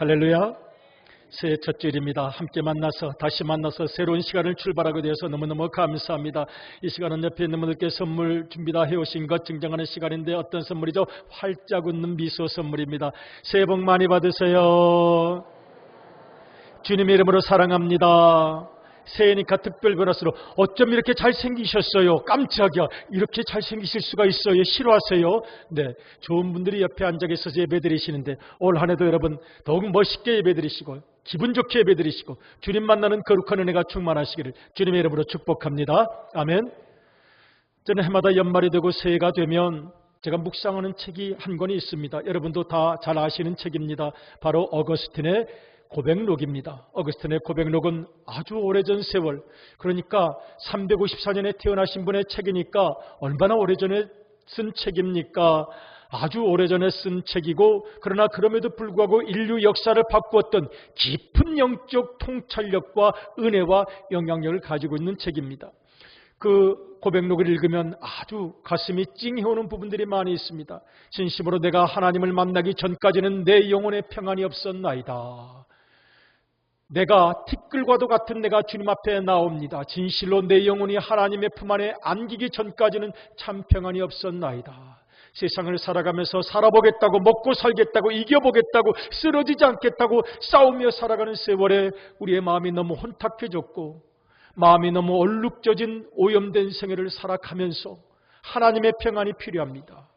할렐루야. 새해 첫 주일입니다. 함께 만나서 다시 만나서 새로운 시간을 출발하게 되어서 너무너무 감사합니다. 이 시간은 옆에 있는 분들께 선물 준비다 해오신 것 증정하는 시간인데 어떤 선물이죠? 활짝 웃는 미소 선물입니다. 새해 복 많이 받으세요. 주님의 이름으로 사랑합니다. 새해니까 특별 보너스로 어쩜 이렇게 잘생기셨어요? 깜짝이야. 이렇게 잘생기실 수가 있어요. 싫어하세요? 네. 좋은 분들이 옆에 앉아 계셔서 예배 드리시는데 올 한 해도 여러분 더욱 멋있게 예배 드리시고 기분 좋게 예배 드리시고 주님 만나는 거룩한 은혜가 충만하시기를 주님의 이름으로 축복합니다. 아멘. 저는 해마다 연말이 되고 새해가 되면 제가 묵상하는 책이 한 권이 있습니다. 여러분도 다 잘 아시는 책입니다. 바로 어거스틴의 고백록입니다. 어거스틴의 고백록은 아주 오래전 세월, 그러니까 354년에 태어나신 분의 책이니까 얼마나 오래전에 쓴 책입니까? 아주 오래전에 쓴 책이고 그러나 그럼에도 불구하고 인류 역사를 바꾸었던 깊은 영적 통찰력과 은혜와 영향력을 가지고 있는 책입니다. 그 고백록을 읽으면 아주 가슴이 찡해오는 부분들이 많이 있습니다. 진심으로 내가 하나님을 만나기 전까지는 내 영혼의 평안이 없었나이다. 내가 티끌과도 같은 내가 주님 앞에 나옵니다. 진실로 내 영혼이 하나님의 품 안에 안기기 전까지는 참 평안이 없었나이다. 세상을 살아가면서 살아보겠다고 먹고 살겠다고 이겨보겠다고 쓰러지지 않겠다고 싸우며 살아가는 세월에 우리의 마음이 너무 혼탁해졌고 마음이 너무 얼룩져진 오염된 생애를 살아가면서 하나님의 평안이 필요합니다.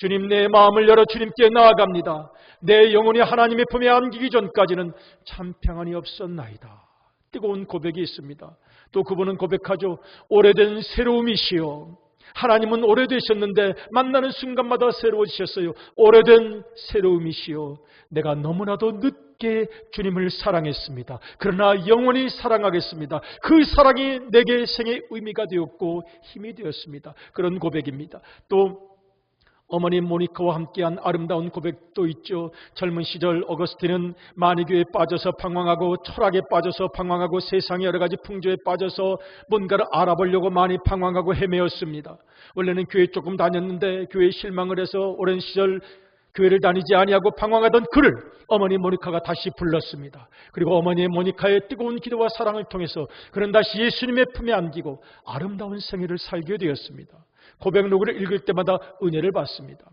주님 내 마음을 열어 주님께 나아갑니다. 내 영혼이 하나님의 품에 안기기 전까지는 참 평안이 없었나이다. 뜨거운 고백이 있습니다. 또 그분은 고백하죠. 오래된 새로움이시여. 하나님은 오래되셨는데 만나는 순간마다 새로워지셨어요. 오래된 새로움이시여. 내가 너무나도 늦게 주님을 사랑했습니다. 그러나 영원히 사랑하겠습니다. 그 사랑이 내게 생의 의미가 되었고 힘이 되었습니다. 그런 고백입니다. 또 어머니 모니카와 함께한 아름다운 고백도 있죠. 젊은 시절 어거스틴은 마니교에 빠져서 방황하고 철학에 빠져서 방황하고 세상의 여러 가지 풍조에 빠져서 뭔가를 알아보려고 많이 방황하고 헤매었습니다. 원래는 교회 조금 다녔는데 교회에 실망을 해서 오랜 시절 교회를 다니지 아니하고 방황하던 그를 어머니 모니카가 다시 불렀습니다. 그리고 어머니 모니카의 뜨거운 기도와 사랑을 통해서 그는 다시 예수님의 품에 안기고 아름다운 생애를 살게 되었습니다. 고백록을 읽을 때마다 은혜를 받습니다.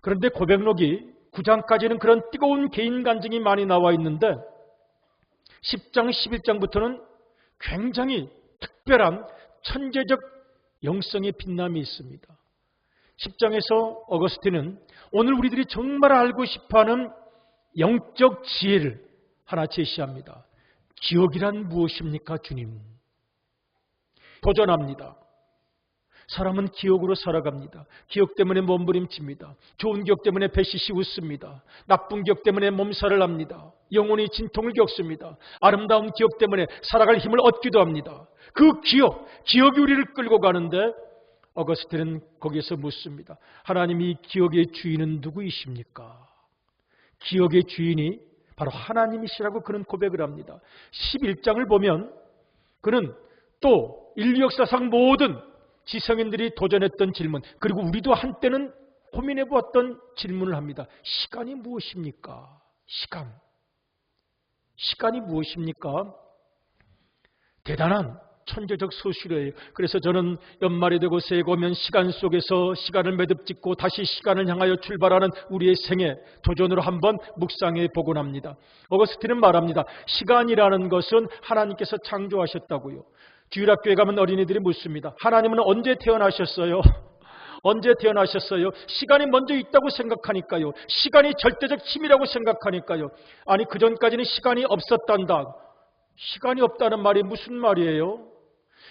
그런데 고백록이 9장까지는 그런 뜨거운 개인 간증이 많이 나와 있는데 10장, 11장부터는 굉장히 특별한 천재적 영성의 빛남이 있습니다. 10장에서 어거스틴은 오늘 우리들이 정말 알고 싶어하는 영적 지혜를 하나 제시합니다. 기억이란 무엇입니까, 주님? 도전합니다. 사람은 기억으로 살아갑니다. 기억 때문에 몸부림칩니다. 좋은 기억 때문에 배시시 웃습니다. 나쁜 기억 때문에 몸살을 합니다. 영혼이 진통을 겪습니다. 아름다운 기억 때문에 살아갈 힘을 얻기도 합니다. 그 기억, 기억이 우리를 끌고 가는데 어거스틴은 거기에서 묻습니다. 하나님 이 기억의 주인은 누구이십니까? 기억의 주인이 바로 하나님이시라고 그는 고백을 합니다. 11장을 보면 그는 또 인류 역사상 모든 지성인들이 도전했던 질문, 그리고 우리도 한때는 고민해 보았던 질문을 합니다. 시간이 무엇입니까? 시간. 시간이 무엇입니까? 대단한 천재적 소수래예요. 그래서 저는 연말이 되고 새해가 오면 시간 속에서 시간을 매듭 짓고 다시 시간을 향하여 출발하는 우리의 생애 도전으로 한번 묵상해 보곤 합니다. 어거스틴은 말합니다. 시간이라는 것은 하나님께서 창조하셨다고요. 주일학교에 가면 어린이들이 묻습니다. 하나님은 언제 태어나셨어요? 언제 태어나셨어요? 시간이 먼저 있다고 생각하니까요. 시간이 절대적 힘이라고 생각하니까요. 아니, 그전까지는 시간이 없었단다. 시간이 없다는 말이 무슨 말이에요?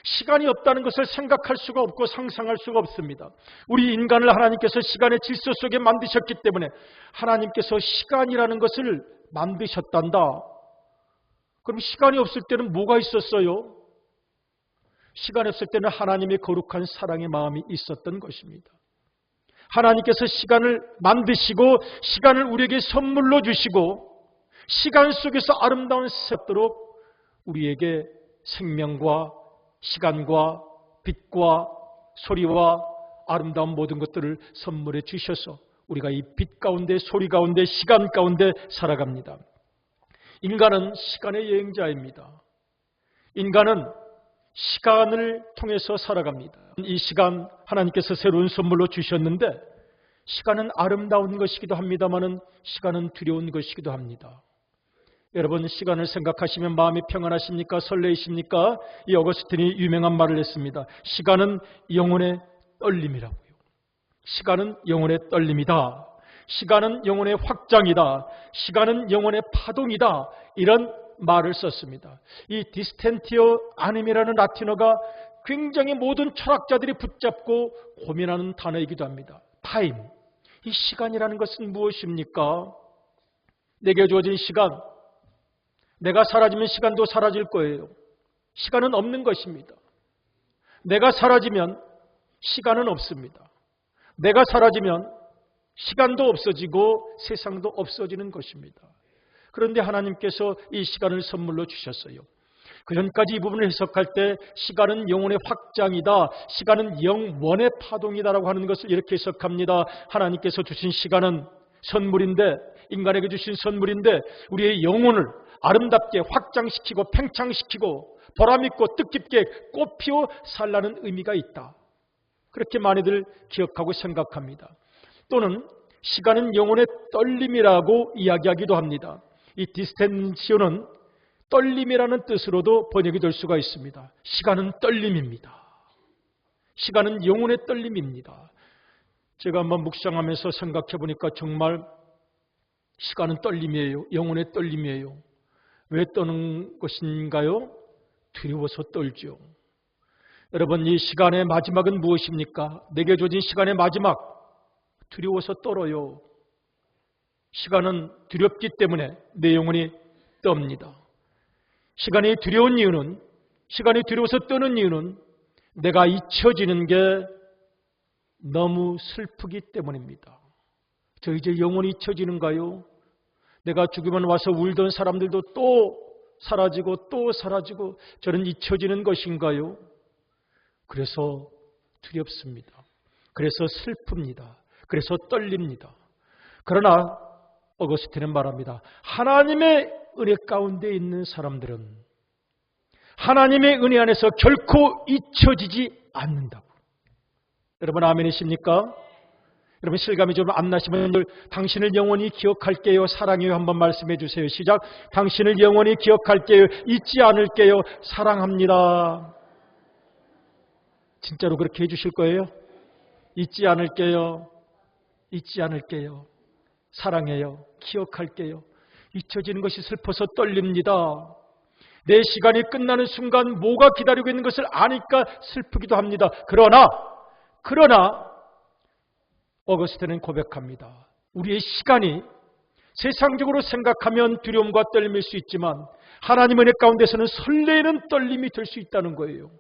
시간이 없다는 것을 생각할 수가 없고 상상할 수가 없습니다. 우리 인간을 하나님께서 시간의 질서 속에 만드셨기 때문에 하나님께서 시간이라는 것을 만드셨단다. 그럼 시간이 없을 때는 뭐가 있었어요? 시간이 없을 때는 하나님의 거룩한 사랑의 마음이 있었던 것입니다. 하나님께서 시간을 만드시고 시간을 우리에게 선물로 주시고 시간 속에서 아름다운 셋도록 우리에게 생명과 시간과 빛과 소리와 아름다운 모든 것들을 선물해 주셔서 우리가 이 빛 가운데 소리 가운데 시간 가운데 살아갑니다. 인간은 시간의 여행자입니다. 인간은 시간을 통해서 살아갑니다. 이 시간 하나님께서 새로운 선물로 주셨는데 시간은 아름다운 것이기도 합니다만은 시간은 두려운 것이기도 합니다. 여러분 시간을 생각하시면 마음이 평안하십니까? 설레이십니까? 이 어거스틴이 유명한 말을 했습니다. 시간은 영혼의 떨림이라고요. 시간은 영혼의 떨림이다. 시간은 영혼의 확장이다. 시간은 영혼의 파동이다. 이런 말을 썼습니다. 이 디스텐티어 아님이라는 라틴어가 굉장히 모든 철학자들이 붙잡고 고민하는 단어이기도 합니다. 타임. 이 시간이라는 것은 무엇입니까? 내게 주어진 시간. 내가 사라지면 시간도 사라질 거예요. 시간은 없는 것입니다. 내가 사라지면 시간은 없습니다. 내가 사라지면 시간도 없어지고 세상도 없어지는 것입니다. 그런데 하나님께서 이 시간을 선물로 주셨어요. 그 전까지 이 부분을 해석할 때 시간은 영혼의 확장이다. 시간은 영원의 파동이다라고 하는 것을 이렇게 해석합니다. 하나님께서 주신 시간은 선물인데 인간에게 주신 선물인데 우리의 영혼을 아름답게 확장시키고 팽창시키고 보람있고 뜻깊게 꽃피워 살라는 의미가 있다. 그렇게 많이들 기억하고 생각합니다. 또는 시간은 영혼의 떨림이라고 이야기하기도 합니다. 이 디스텐시오는 떨림이라는 뜻으로도 번역이 될 수가 있습니다. 시간은 떨림입니다. 시간은 영혼의 떨림입니다. 제가 한번 묵상하면서 생각해 보니까 정말 시간은 떨림이에요. 영혼의 떨림이에요. 왜 떠는 것인가요? 두려워서 떨죠. 여러분, 이 시간의 마지막은 무엇입니까? 내게 주어진 시간의 마지막. 두려워서 떨어요. 시간은 두렵기 때문에 내 영혼이 떱니다. 시간이 두려운 이유는 시간이 두려워서 떠는 이유는 내가 잊혀지는 게 너무 슬프기 때문입니다. 저 이제 영혼이 잊혀지는가요? 내가 죽으면 와서 울던 사람들도 또 사라지고 또 사라지고 저는 잊혀지는 것인가요? 그래서 두렵습니다. 그래서 슬픕니다. 그래서 떨립니다. 그러나 어거스틴은 말합니다. 하나님의 은혜 가운데 있는 사람들은 하나님의 은혜 안에서 결코 잊혀지지 않는다고. 여러분 아멘이십니까? 여러분 실감이 좀 안 나시면 당신을 영원히 기억할게요. 사랑해요. 한번 말씀해 주세요. 시작. 당신을 영원히 기억할게요. 잊지 않을게요. 사랑합니다. 진짜로 그렇게 해 주실 거예요? 잊지 않을게요. 잊지 않을게요. 사랑해요. 기억할게요. 잊혀지는 것이 슬퍼서 떨립니다. 내 시간이 끝나는 순간 뭐가 기다리고 있는 것을 아니까 슬프기도 합니다. 그러나, 그러나, 어거스트는 고백합니다. 우리의 시간이 세상적으로 생각하면 두려움과 떨림일 수 있지만 하나님의 은혜 가운데서는 설레는 떨림이 될 수 있다는 거예요.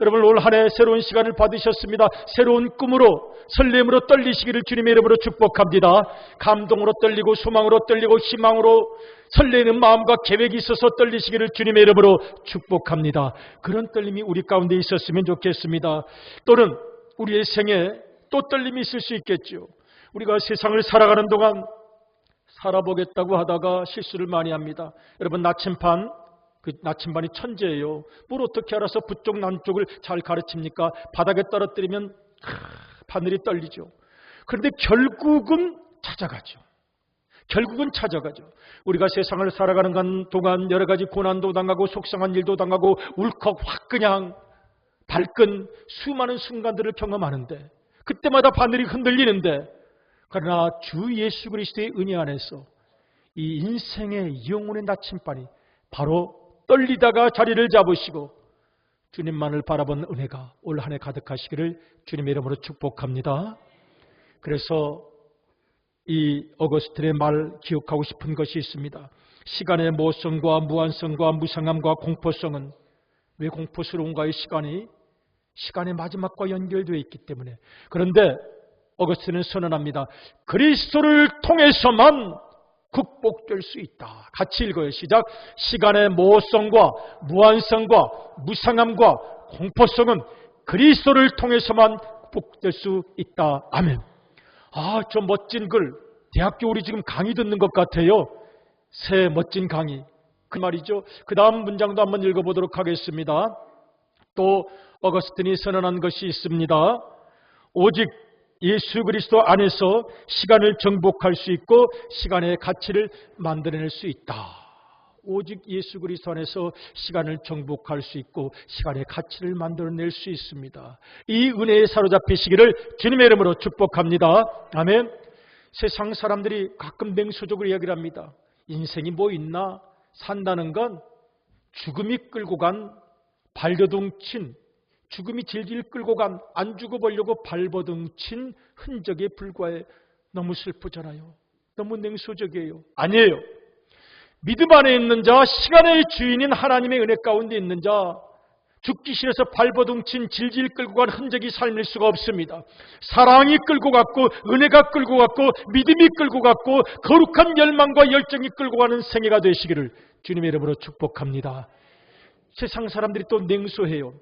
여러분 올 한 해 새로운 시간을 받으셨습니다. 새로운 꿈으로 설렘으로 떨리시기를 주님의 이름으로 축복합니다. 감동으로 떨리고 소망으로 떨리고 희망으로 설레는 마음과 계획이 있어서 떨리시기를 주님의 이름으로 축복합니다. 그런 떨림이 우리 가운데 있었으면 좋겠습니다. 또는 우리의 생에 또 떨림이 있을 수 있겠죠. 우리가 세상을 살아가는 동안 살아보겠다고 하다가 실수를 많이 합니다. 여러분 나침반 그 나침반이 천재예요. 뭘 어떻게 알아서 북쪽 남쪽을 잘 가르칩니까? 바닥에 떨어뜨리면 바늘이 떨리죠. 그런데 결국은 찾아가죠. 결국은 찾아가죠. 우리가 세상을 살아가는 동안 여러 가지 고난도 당하고 속상한 일도 당하고 울컥 확 그냥 발끈 수많은 순간들을 경험하는데 그때마다 바늘이 흔들리는데 그러나 주 예수 그리스도의 은혜 안에서 이 인생의 영혼의 나침반이 바로 떨리다가 자리를 잡으시고 주님만을 바라본 은혜가 올 한 해 가득하시기를 주님의 이름으로 축복합니다. 그래서 이 어거스틴의 말 기억하고 싶은 것이 있습니다. 시간의 모성과 무한성과 무상함과 공포성은 왜 공포스러운가요? 시간이 시간의 마지막과 연결되어 있기 때문에 그런데 어거스틴은 선언합니다. 그리스도를 통해서만 극복될 수 있다. 같이 읽어요. 시작. 시간의 모성과 무한성과 무상함과 공포성은 그리스도를 통해서만 극복될 수 있다. 아멘. 아, 저 멋진 글. 대학교 우리 지금 강의 듣는 것 같아요. 새 멋진 강의. 그 말이죠. 그 다음 문장도 한번 읽어보도록 하겠습니다. 또 어거스틴이 선언한 것이 있습니다. 오직 예수 그리스도 안에서 시간을 정복할 수 있고 시간의 가치를 만들어낼 수 있다. 오직 예수 그리스도 안에서 시간을 정복할 수 있고 시간의 가치를 만들어낼 수 있습니다. 이 은혜에 사로잡히시기를 주님의 이름으로 축복합니다. 아멘. 세상 사람들이 가끔 맹수적으로 이야기를 합니다. 인생이 뭐 있나? 산다는 건 죽음이 끌고 간 발버둥 친 죽음이 질질 끌고 간 안 죽어보려고 발버둥 친 흔적에 불과해 너무 슬프잖아요. 너무 냉소적이에요. 아니에요. 믿음 안에 있는 자, 시간의 주인인 하나님의 은혜 가운데 있는 자, 죽기 싫어서 발버둥 친 질질 끌고 간 흔적이 삶일 수가 없습니다. 사랑이 끌고 갔고, 은혜가 끌고 갔고, 믿음이 끌고 갔고, 거룩한 열망과 열정이 끌고 가는 생애가 되시기를 주님의 이름으로 축복합니다. 세상 사람들이 또 냉소해요.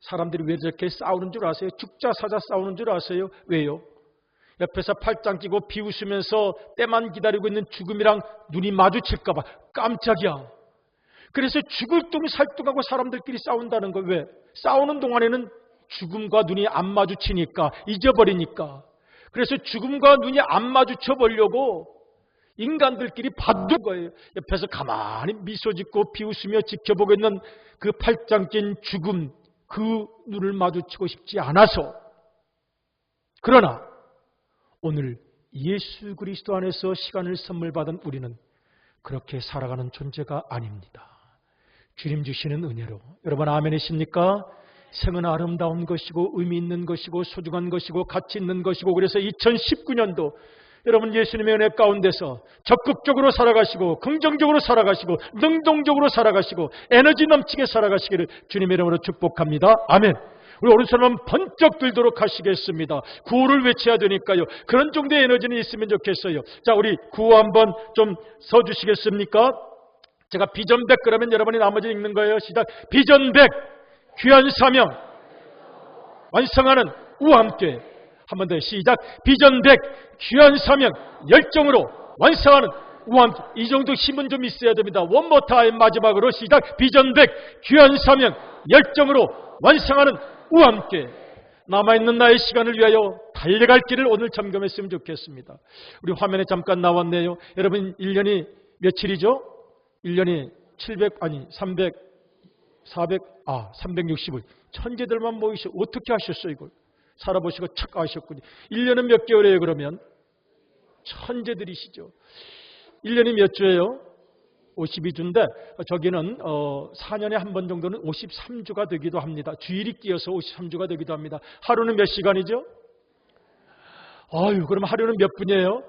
사람들이 왜 저렇게 싸우는 줄 아세요? 죽자 사자 싸우는 줄 아세요? 왜요? 옆에서 팔짱 끼고 비웃으면서 때만 기다리고 있는 죽음이랑 눈이 마주칠까봐 깜짝이야. 그래서 죽을 둥 살둥하고 사람들끼리 싸운다는 거 왜? 싸우는 동안에는 죽음과 눈이 안 마주치니까 잊어버리니까. 그래서 죽음과 눈이 안 마주쳐 보려고 인간들끼리 받는 거예요. 옆에서 가만히 미소 짓고 비웃으며 지켜보고 있는 그 팔짱 낀 죽음, 그 눈을 마주치고 싶지 않아서. 그러나 오늘 예수 그리스도 안에서 시간을 선물 받은 우리는 그렇게 살아가는 존재가 아닙니다. 주님 주시는 은혜로 여러분 아멘이십니까? 생은 아름다운 것이고 의미 있는 것이고 소중한 것이고 가치 있는 것이고 그래서 2019년도 여러분 예수님의 은혜 가운데서 적극적으로 살아가시고 긍정적으로 살아가시고 능동적으로 살아가시고 에너지 넘치게 살아가시기를 주님의 이름으로 축복합니다. 아멘. 우리 오른손 한번 번쩍 들도록 하시겠습니다. 구호를 외쳐야 되니까요. 그런 정도의 에너지는 있으면 좋겠어요. 자, 우리 구호 한번 좀 써주시겠습니까? 제가 비전 100 그러면 여러분이 나머지 읽는 거예요. 시작. 비전 100 귀한 사명 완성하는 우와 함께 한 번 더 시작. 비전 100 귀한 사명 열정으로 완성하는 함께 이 정도 힘은 좀 있어야 됩니다. 원모 타임 마지막으로 시작. 비전 100 귀한 사명 열정으로 완성하는 우와 함께 남아있는 나의 시간을 위하여 달려갈 길을 오늘 점검했으면 좋겠습니다. 우리 화면에 잠깐 나왔네요. 여러분 1년이 며칠이죠? 1년이 700 아니 300 400 아 360을 천재들만 모이셔 어떻게 하셨어요 이걸 살아보시고 착 아셨군요. 1년은 몇 개월이에요 그러면? 천재들이시죠. 1년이 몇 주예요? 52주인데 저기는 어 4년에 한 번 정도는 53주가 되기도 합니다. 주일이 끼어서 53주가 되기도 합니다. 하루는 몇 시간이죠? 아유 그럼 하루는 몇 분이에요?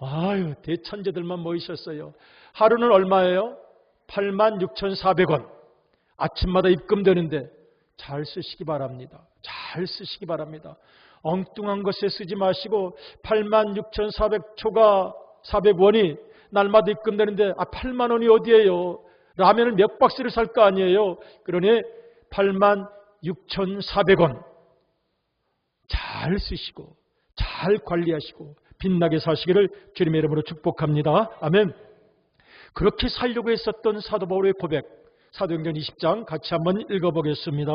아유 대천재들만 모이셨어요. 하루는 얼마예요? 86,400원. 아침마다 입금되는데 잘 쓰시기 바랍니다. 잘 쓰시기 바랍니다. 엉뚱한 것에 쓰지 마시고 86,400초가 400원이 날마다 입금되는데 아 8만 원이 어디예요? 라면을 몇 박스를 살 거 아니에요? 그러니 86,400원 잘 쓰시고 잘 관리하시고 빛나게 사시기를 주님의 이름으로 축복합니다. 아멘. 그렇게 살려고 했었던 사도 바울의 고백 사도행전 20장 같이 한번 읽어보겠습니다.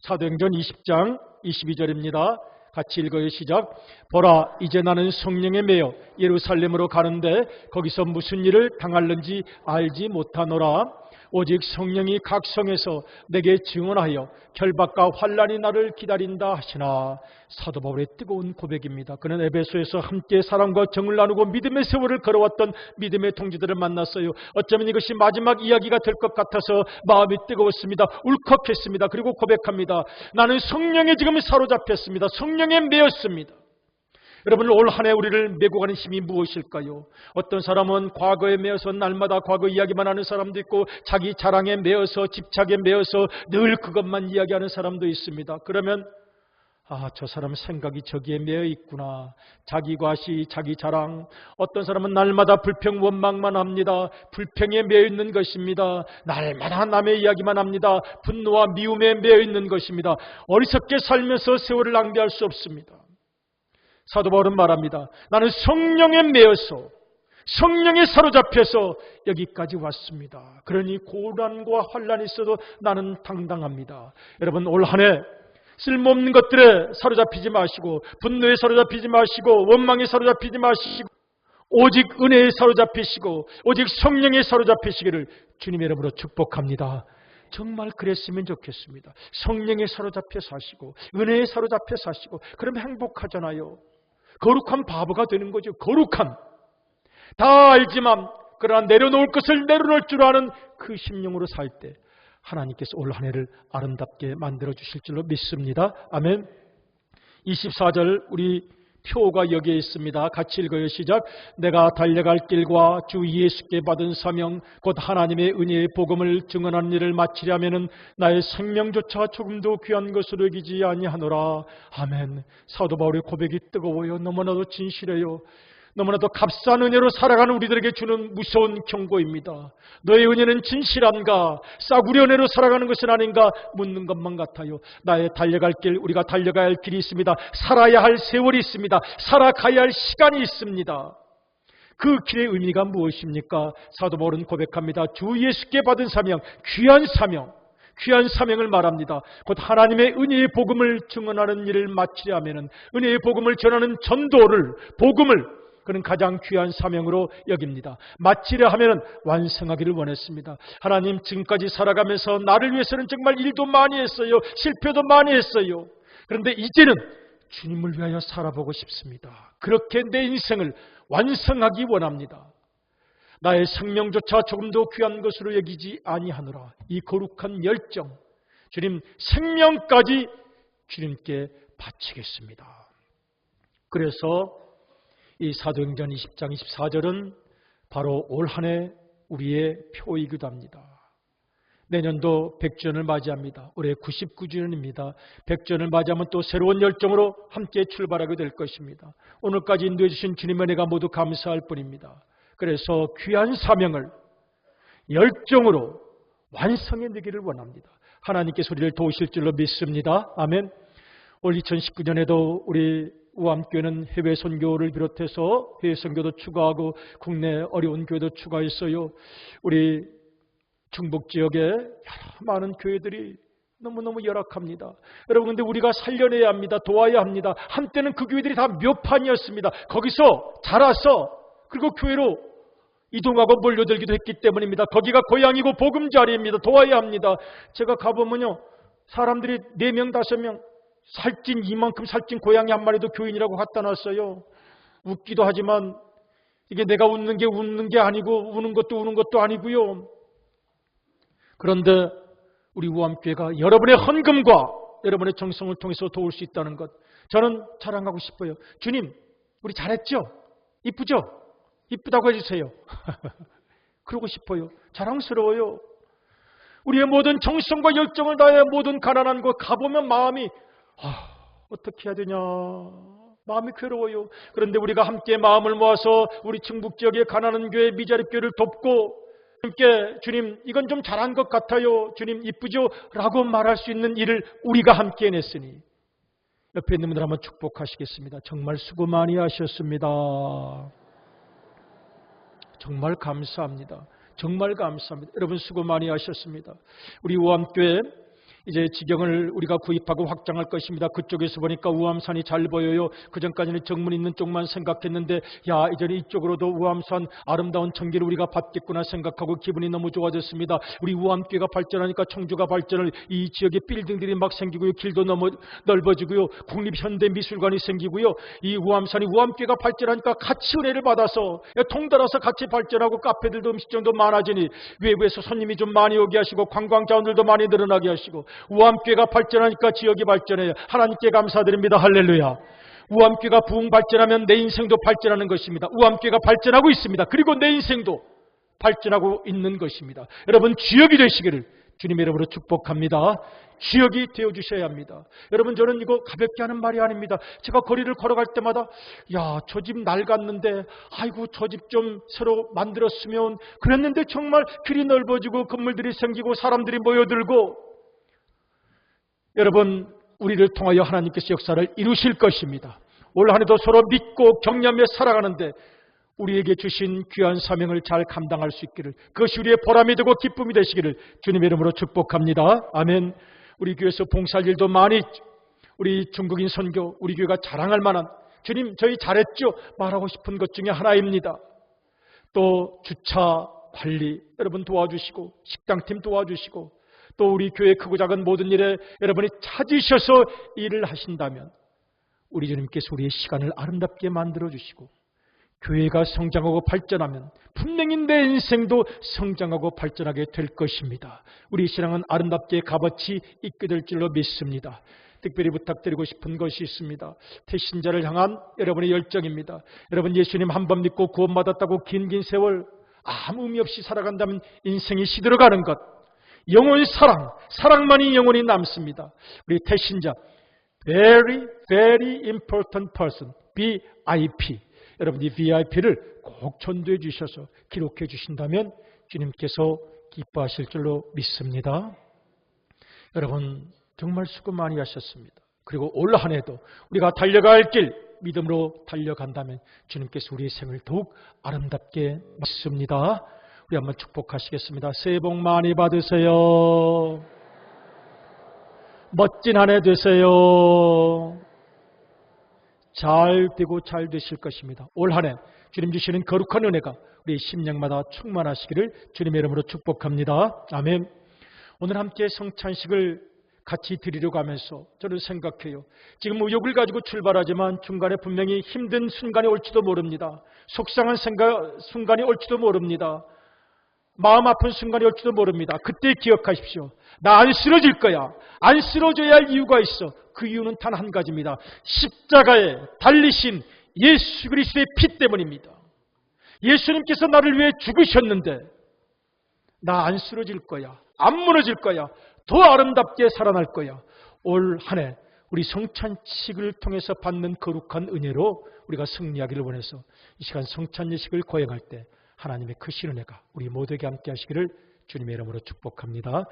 사도행전 20장 22절입니다. 같이 읽어요. 시작. 보라 이제 나는 성령에 매여 예루살렘으로 가는데 거기서 무슨 일을 당할는지 알지 못하노라 오직 성령이 각 성에서 내게 증언하여 결박과 환란이 나를 기다린다 하시나 사도 바울의 뜨거운 고백입니다. 그는 에베소에서 함께 사랑과 정을 나누고 믿음의 세월을 걸어왔던 믿음의 동지들을 만났어요. 어쩌면 이것이 마지막 이야기가 될 것 같아서 마음이 뜨거웠습니다. 울컥했습니다. 그리고 고백합니다. 나는 성령에 지금 사로잡혔습니다. 성령에 매였습니다. 여러분 올 한 해 우리를 메고 가는 힘이 무엇일까요? 어떤 사람은 과거에 매어서 날마다 과거 이야기만 하는 사람도 있고 자기 자랑에 매어서 집착에 매어서 늘 그것만 이야기하는 사람도 있습니다. 그러면 아, 저 사람 생각이 저기에 매여 있구나. 자기 과시, 자기 자랑. 어떤 사람은 날마다 불평, 원망만 합니다. 불평에 매여 있는 것입니다. 날마다 남의 이야기만 합니다. 분노와 미움에 매여 있는 것입니다. 어리석게 살면서 세월을 낭비할 수 없습니다. 사도 바울은 말합니다. 나는 성령에 매여서 성령에 사로잡혀서 여기까지 왔습니다. 그러니 고난과 환란이 있어도 나는 당당합니다. 여러분 올 한해 쓸모없는 것들에 사로잡히지 마시고 분노에 사로잡히지 마시고 원망에 사로잡히지 마시고 오직 은혜에 사로잡히시고 오직 성령에 사로잡히시기를 주님의 이름으로 축복합니다. 정말 그랬으면 좋겠습니다. 성령에 사로잡혀 사시고 은혜에 사로잡혀 사시고 그러면 행복하잖아요. 거룩한 바보가 되는 거죠. 거룩한 다 알지만 그러나 내려놓을 것을 내려놓을 줄 아는 그 심령으로 살 때 하나님께서 올 한 해를 아름답게 만들어 주실 줄로 믿습니다. 아멘. 24절 우리 표가 여기에 있습니다. 같이 읽어요. 시작. 내가 달려갈 길과 주 예수께 받은 사명 곧 하나님의 은혜의 복음을 증언하는 일을 마치려면은 나의 생명조차 조금도 귀한 것으로 여기지 아니하노라. 아멘. 사도 바울의 고백이 뜨거워요. 너무나도 진실해요. 너무나도 값싼 은혜로 살아가는 우리들에게 주는 무서운 경고입니다. 너의 은혜는 진실한가? 싸구려 은혜로 살아가는 것은 아닌가? 묻는 것만 같아요. 나의 달려갈 길, 우리가 달려가야 할 길이 있습니다. 살아야 할 세월이 있습니다. 살아가야 할 시간이 있습니다. 그 길의 의미가 무엇입니까? 사도 바울은 고백합니다. 주 예수께 받은 사명, 귀한 사명, 귀한 사명을 말합니다. 곧 하나님의 은혜의 복음을 증언하는 일을 마치려면 은혜의 복음을 전하는 전도를, 복음을 그는 가장 귀한 사명으로 여깁니다. 마치려 하면 완성하기를 원했습니다. 하나님 지금까지 살아가면서 나를 위해서는 정말 일도 많이 했어요. 실패도 많이 했어요. 그런데 이제는 주님을 위하여 살아보고 싶습니다. 그렇게 내 인생을 완성하기 원합니다. 나의 생명조차 조금도 귀한 것으로 여기지 아니하노라. 이 거룩한 열정, 주님 생명까지 주님께 바치겠습니다. 그래서 이 사도행전 20장 24절은 바로 올 한 해 우리의 표이기도 합니다. 내년도 100주년을 맞이합니다. 올해 99주년입니다. 100주년을 맞이하면 또 새로운 열정으로 함께 출발하게 될 것입니다. 오늘까지 인도해 주신 주님의 은혜가 모두 감사할 뿐입니다. 그래서 귀한 사명을 열정으로 완성해 내기를 원합니다. 하나님께서 우리를 도우실 줄로 믿습니다. 아멘. 올 2019년에도 우리 우암교회는 해외 선교를 비롯해서 해외 선교도 추가하고 국내 어려운 교회도 추가했어요. 우리 중북 지역에 여러 많은 교회들이 너무너무 열악합니다. 여러분 근데 우리가 살려내야 합니다. 도와야 합니다. 한때는 그 교회들이 다 묘판이었습니다. 거기서 자라서 그리고 교회로 이동하고 몰려들기도 했기 때문입니다. 거기가 고향이고 보금자리입니다. 도와야 합니다. 제가 가보면요. 사람들이 4명, 5명 살찐 이만큼 살찐 고양이 한 마리도 교인이라고 갖다 놨어요. 웃기도 하지만 이게 내가 웃는 게 웃는 게 아니고 우는 것도 우는 것도 아니고요. 그런데 우리 우암교회가 여러분의 헌금과 여러분의 정성을 통해서 도울 수 있다는 것 저는 자랑하고 싶어요. 주님, 우리 잘했죠? 이쁘죠? 이쁘다고 해주세요. 그러고 싶어요. 자랑스러워요. 우리의 모든 정성과 열정을 다해 모든 가난한 곳 가보면 마음이 아, 어떻게 해야 되냐. 마음이 괴로워요. 그런데 우리가 함께 마음을 모아서 우리 충북 지역의 가난한 교회 미자립 교회를 돕고 함께 주님 이건 좀 잘한 것 같아요. 주님 이쁘죠? 라고 말할 수 있는 일을 우리가 함께 해냈으니 옆에 있는 분들 한번 축복하시겠습니다. 정말 수고 많이 하셨습니다. 정말 감사합니다. 정말 감사합니다. 여러분 수고 많이 하셨습니다. 우리 오암교회 이제 지경을 우리가 구입하고 확장할 것입니다. 그쪽에서 보니까 우암산이 잘 보여요. 그 전까지는 정문 있는 쪽만 생각했는데 야 이제는 이쪽으로도 우암산 아름다운 청기를 우리가 받겠구나 생각하고 기분이 너무 좋아졌습니다. 우리 우암교가 발전하니까 청주가 발전을 이 지역에 빌딩들이 막 생기고요. 길도 너무 넓어지고요. 국립현대미술관이 생기고요. 이 우암산이 우암교가 발전하니까 같이 은혜를 받아서 통달아서 같이 발전하고 카페들도 음식점도 많아지니 외부에서 손님이 좀 많이 오게 하시고 관광 자원들도 많이 늘어나게 하시고 우암교회가 발전하니까 지역이 발전해요. 하나님께 감사드립니다. 할렐루야. 우암교회가 부흥 발전하면 내 인생도 발전하는 것입니다. 우암교회가 발전하고 있습니다. 그리고 내 인생도 발전하고 있는 것입니다. 여러분 주역이 되시기를 주님의 이름으로 축복합니다. 주역이 되어 주셔야 합니다. 여러분 저는 이거 가볍게 하는 말이 아닙니다. 제가 거리를 걸어갈 때마다 야, 저 집 낡았는데 아이고 저 집 좀 새로 만들었으면 그랬는데 정말 길이 넓어지고 건물들이 생기고 사람들이 모여들고 여러분 우리를 통하여 하나님께서 역사를 이루실 것입니다. 올 한해도 서로 믿고 격려하며 살아가는데 우리에게 주신 귀한 사명을 잘 감당할 수 있기를 그것이 우리의 보람이 되고 기쁨이 되시기를 주님의 이름으로 축복합니다. 아멘. 우리 교회에서 봉사할 일도 많이. 우리 중국인 선교 우리 교회가 자랑할 만한 주님 저희 잘했죠 말하고 싶은 것 중에 하나입니다. 또 주차 관리 여러분 도와주시고 식당팀 도와주시고 또 우리 교회 크고 작은 모든 일에 여러분이 찾으셔서 일을 하신다면 우리 주님께서 우리의 시간을 아름답게 만들어 주시고 교회가 성장하고 발전하면 분명히 내 인생도 성장하고 발전하게 될 것입니다. 우리 신앙은 아름답게 값어치 있게 될 줄로 믿습니다. 특별히 부탁드리고 싶은 것이 있습니다. 태신자를 향한 여러분의 열정입니다. 여러분 예수님 한 번 믿고 구원받았다고 긴긴 세월 아무 의미 없이 살아간다면 인생이 시들어가는 것. 영원 사랑, 사랑만이 영원히 남습니다. 우리 태신자, very, very important person, VIP. 여러분 이 VIP를 꼭 전도해 주셔서 기록해 주신다면 주님께서 기뻐하실 줄로 믿습니다. 여러분 정말 수고 많이 하셨습니다. 그리고 올 한 해도 우리가 달려갈 길 믿음으로 달려간다면 주님께서 우리의 생을 더욱 아름답게 믿습니다. 우리 한번 축복하시겠습니다. 새해 복 많이 받으세요. 멋진 한 해 되세요. 잘 되고 잘 되실 것입니다. 올 한 해 주님 주시는 거룩한 은혜가 우리 심령마다 충만하시기를 주님의 이름으로 축복합니다. 아멘. 오늘 함께 성찬식을 같이 드리려고 하면서 저는 생각해요. 지금 의욕을 가지고 출발하지만 중간에 분명히 힘든 순간이 올지도 모릅니다. 속상한 생각, 순간이 올지도 모릅니다. 마음 아픈 순간이 올지도 모릅니다. 그때 기억하십시오. 나 안 쓰러질 거야. 안 쓰러져야 할 이유가 있어. 그 이유는 단 한 가지입니다. 십자가에 달리신 예수 그리스도의 피 때문입니다. 예수님께서 나를 위해 죽으셨는데 나 안 쓰러질 거야. 안 무너질 거야. 더 아름답게 살아날 거야. 올 한 해 우리 성찬식을 통해서 받는 거룩한 은혜로 우리가 승리하기를 원해서 이 시간 성찬 예식을 거행할 때 하나님의 크신 은혜가 우리 모두에게 함께 하시기를 주님의 이름으로 축복합니다.